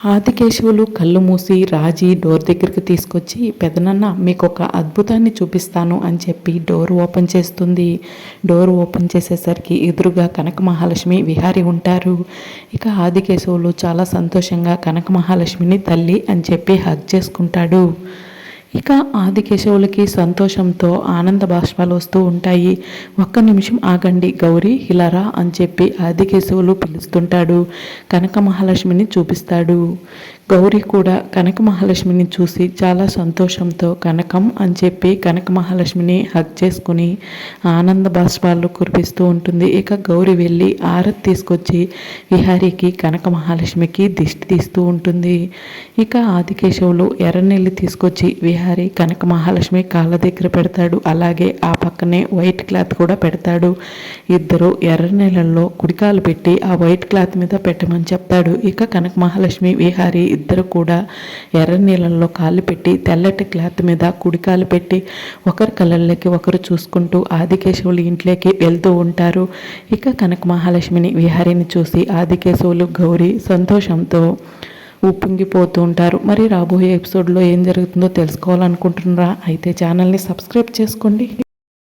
ఆదికేశవులు కళ్ళు మూసి రాజీ డోర్ దగ్గరికి తీసుకొచ్చి పెదనన్న మీకు ఒక అద్భుతాన్ని చూపిస్తాను అని చెప్పి డోర్ ఓపెన్ చేస్తుంది. డోర్ ఓపెన్ చేసేసరికి ఎదురుగా కనక మహాలక్ష్మి విహారి ఉంటారు. ఇక ఆదికేశవులు చాలా సంతోషంగా కనక మహాలక్ష్మిని తల్లి అని చెప్పి హగ్ చేసుకుంటాడు. ఇక ఆదికేశవులకి సంతోషంతో ఆనంద బాష్పాలు వస్తూ ఉంటాయి. ఒక్క నిమిషం ఆగండి గౌరీ హిలరా అని చెప్పి ఆదికేశవులు పిలుస్తుంటాడు. కనక మహాలక్ష్మిని చూపిస్తాడు. గౌరీ కూడా కనక మహాలక్ష్మిని చూసి చాలా సంతోషంతో కనకం అని చెప్పి కనక మహాలక్ష్మిని హగ్ చేసుకుని ఆనంద బాష్పాలు కురిపిస్తూ ఉంటుంది. ఇక గౌరీ వెళ్ళి ఆరతి తీసుకొచ్చి విహారీకి కనక మహాలక్ష్మికి దిష్టి తీస్తూ ఉంటుంది. ఇక ఆదికేశవులు ఎర్రనెల్లి తీసుకొచ్చి విహారీ కనక మహాలక్ష్మి కాళ్ళ దగ్గర పెడతాడు. అలాగే ఆ పక్కనే వైట్ క్లాత్ కూడా పెడతాడు. ఇద్దరు ఎర్ర నెలల్లో కుడికాలు పెట్టి ఆ వైట్ క్లాత్ మీద పెట్టమని చెప్తాడు. ఇక కనక మహాలక్ష్మి విహారీ ఇద్దరు కూడా ఎర్ర నీళ్ళల్లో కాళ్ళు పెట్టి తెల్లటి క్లాత్ మీద కుడికాలు పెట్టి ఒకరి కళ్ళల్లోకి ఒకరు చూసుకుంటూ ఆదికేశవులు ఇంట్లోకి వెళ్తూ ఉంటారు. ఇక కనక మహాలక్ష్మిని విహారిని చూసి ఆదికేశవులు గౌరీ సంతోషంతో ఉప్పొంగిపోతూ ఉంటారు. మరి రాబోయే ఎపిసోడ్లో ఏం జరుగుతుందో తెలుసుకోవాలనుకుంటున్నారా? అయితే ఛానల్ని సబ్స్క్రైబ్ చేసుకోండి.